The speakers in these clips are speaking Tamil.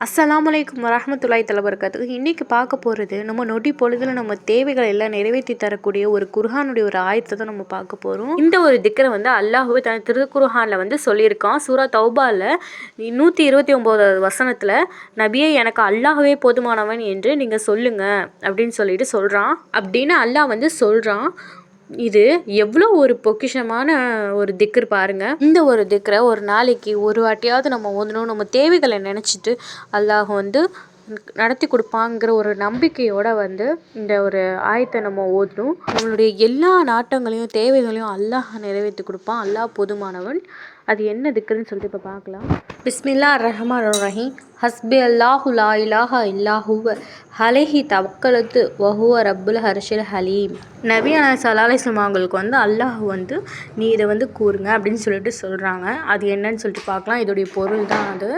அஸ்ஸலாமு அலைக்கும் வரஹ்மத்துல்லாஹி தஆலா இன்றைக்கி பார்க்க போகிறது நம்ம நொடி பொழுதில் நம்ம தேவைகளை எல்லாம் நிறைவேற்றி தரக்கூடிய ஒரு குர்ஹானுடைய ஒரு ஆயத்தை தான் நம்ம பார்க்க போகிறோம் இந்த ஒரு திக்கரை வந்து அல்லாஹுவே தன் திருக்குர்ஹானில் வந்து சொல்லியிருக்கான். சூரா தௌபாவில் நூற்றி இருபத்தி ஒம்போதாவது வசனத்தில் நபியே எனக்கு அல்லாஹுவே போதுமானவன் என்று நீங்கள் சொல்லுங்கள் அப்படின்னு சொல்லிட்டு சொல்கிறான் அப்படின்னு அல்லாஹ் வந்து சொல்கிறான் இது எவ்வளோ ஒரு பொக்கிஷமான ஒரு திக்ர் பாருங்க. இந்த ஒரு திக்ரை ஒரு நாளைக்கு ஒரு வாட்டியாவது நம்ம ஓதணும் நம்ம தேவைகளை நினச்சிட்டு அல்லாஹ் வந்து நடத்தி கொடுப்பாங்கிற ஒரு நம்பிக்கையோட வந்து இந்த ஒரு ஆயத்தை நம்ம ஓதணும். நம்மளுடைய எல்லா நாட்டங்களையும் தேவைகளையும் அல்லாஹ் நிறைவேற்றி கொடுப்பான். அல்லாஹ் போதுமானவன். அது என்ன திக்குன்னு சொல்லிட்டு இப்போ பார்க்கலாம். பிஸ்மில்லா ரஹ்மான் ரஹீம் ஹஸ்பி அல்லாஹு லா இலாஹா இல்லாஹுவ ஹலேஹி தவக்கலத்து வஹுவ ரப்புல் ஹர்ஷில் ஹலீம். நபி அலா சலாஹிஸ்லாம் அவங்களுக்கு வந்து அல்லாஹ் வந்து நீ இதை வந்து கூறுங்க அப்படின்னு சொல்லிட்டு சொல்கிறாங்க அது என்னன்னு சொல்லிட்டு பார்க்கலாம். இதோடைய பொருள் தான் அது.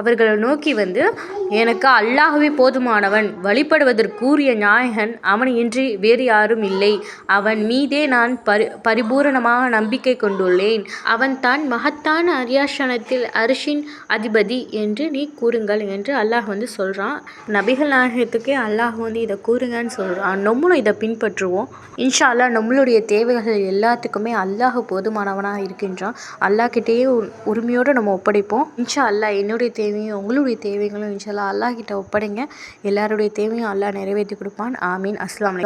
அவர்களை நோக்கி வந்து எனக்கு அல்லாஹுவே போதுமானவன். வழிபடுவதற்குரிய நாயகன் அவனின்றி வேறு யாரும் இல்லை. அவன் மீதே நான் பரி பரிபூரணமாக நம்பிக்கை கொண்டுள்ளேன். அவன் தான் மகத்தான அரியாசனத்தில் அரிஷின் அதிபதி என்று நீ கூறுங்கள் என்று அல்லாஹ் வந்து சொல்கிறான் நபிகள் நாயகத்துக்கே அல்லாஹ் வந்து இதை கூறுங்கன்னு சொல்கிறான் நம்மளும் இதை பின்பற்றுவோம். இன்ஷா அல்லாஹ் நம்மளுடைய தேவைகள் எல்லாத்துக்குமே அல்லாஹ் போதுமானவனாக இருக்கின்றான். அல்லாஹ்கிட்டேயே உரிமையோடு நம்ம ஒப்படைப்போம். இன்ஷா அல்லாஹ் என்னுடைய தேவையும் உங்களுடைய தேவைகளும் இன்ஷால்லா அல்லாஹ் கிட்ட ஒப்படைங்க. எல்லாருடைய தேவையும் அல்லாஹ் நிறைவேற்றி கொடுப்பான். ஆமீன். அஸ்லாம்